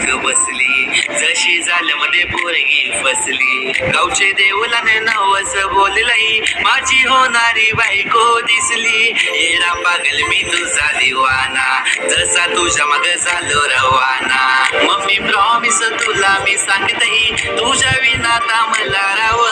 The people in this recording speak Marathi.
वाट बसली. जशी झाल्यामध्ये पोरगी फसली. गावचे देवलाने नवस बोललाई माझी होणारी बायको दिसली. ये राम पागल मी तुझा दिवाना. जसा तुझ्या मग झालो रवाना. मम्मी प्रॉमिस तुला मी सांगतही. तुझ्या विनाता मला राव